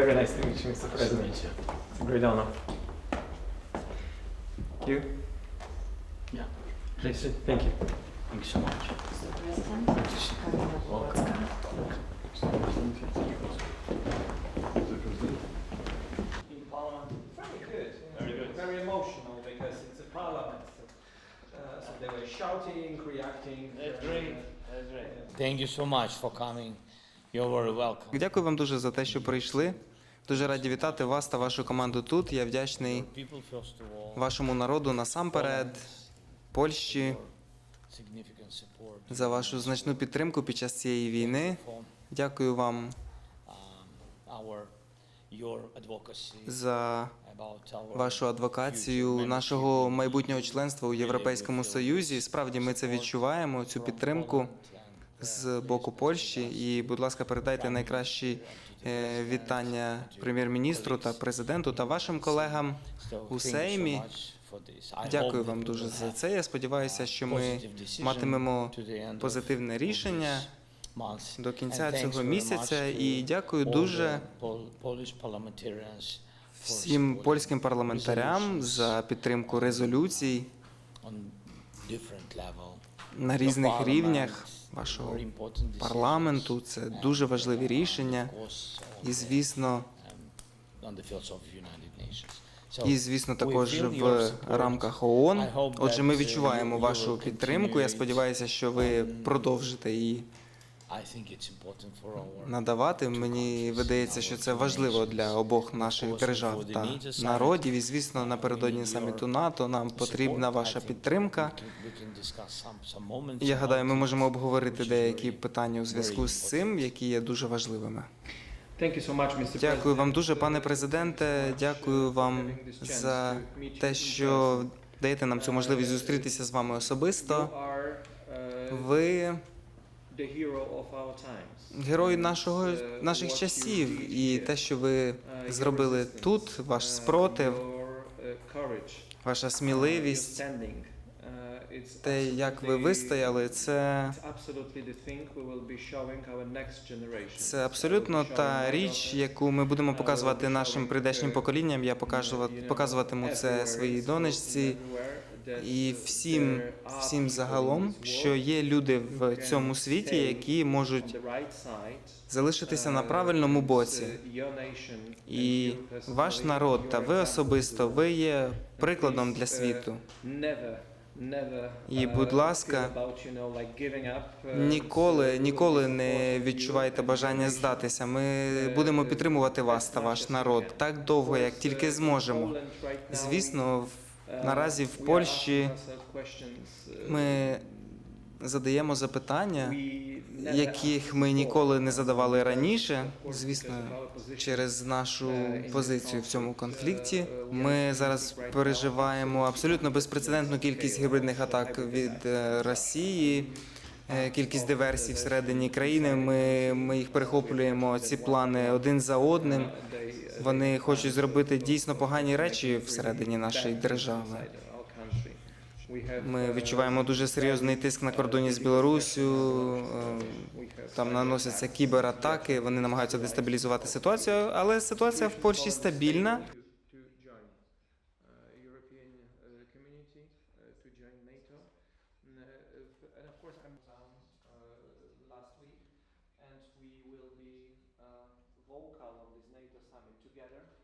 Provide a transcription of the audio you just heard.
Very nice to meet you, Mr. President. It's a great honor. Thank you. Yeah. Please, thank you. Thank you so much. Mr. President, Polacka. In Parliament, very good. Very good. Very emotional because it's a Parliament. Uh, so they were shouting, reacting. That's uh, great. That's great. Thank you so much for coming. You're very welcome. Дякую вам дуже за те, що прийшли. Дуже раді вітати вас та вашу команду тут. Я вдячний вашому народу насамперед, Польщі, за вашу значну підтримку під час цієї війни. Дякую вам за вашу адвокацію нашого майбутнього членства у Європейському Союзі. Справді ми це відчуваємо, цю підтримку з боку Польщі. І, будь ласка, передайте найкращі е, вітання прем'єр-міністру та президенту та вашим колегам. у Сеймі. Дякую вам дуже за це. Я сподіваюся, що ми матимемо позитивне рішення до кінця цього місяця. І дякую дуже всім польським парламентарям за підтримку резолюцій на різних рівнях вашого парламенту. Це дуже важливі рішення. І звісно, і звісно, також в рамках ООН. Отже, ми відчуваємо вашу підтримку. Я сподіваюся, що ви продовжите її надавати. Мені видається, що це важливо для обох наших держав та народів. І звісно, напередодні саміту НАТО нам потрібна ваша підтримка. Я гадаю, ми можемо обговорити деякі питання у зв'язку з цим, які є дуже важливими. Дякую вам дуже, пане президенте. Дякую вам за те, що даєте нам цю можливість зустрітися з вами особисто. uh, Ви герой нашого наших часів, і те, що ви Uh, зробили тут, ваш uh, спротив, uh, ваша uh, сміливість, uh, те, як ви вистояли, це, це абсолютно та річ, яку ми будемо показувати нашим прийдешнім поколінням. Я покажу, показуватиму це своїй донечці. І всім, всім загалом, що є люди в цьому світі, які можуть залишитися на правильному боці. І ваш народ та ви особисто, ви є прикладом для світу. І, будь ласка, Ніколи, ніколи не відчувайте бажання здатися. Ми будемо підтримувати вас та ваш народ так довго, як тільки зможемо. Звісно, наразі в Польщі ми задаємо запитання, яких ми ніколи не задавали раніше. Звісно, через нашу позицію в цьому конфлікті. Ми зараз переживаємо абсолютно безпрецедентну кількість гібридних атак від е, Росії. Е, Кількість диверсій всередині країни. Ми, ми їх перехоплюємо ці плани один за одним. Вони хочуть зробити дійсно погані речі всередині нашої держави. Ми відчуваємо дуже серйозний тиск на кордоні з Білоруссю. е, Там наносяться кібератаки, вони намагаються дестабілізувати ситуацію, але ситуація в Польщі стабільна. Uh, and of course, I'm down uh, last week, and we will be uh, vocal on this NATO summit together.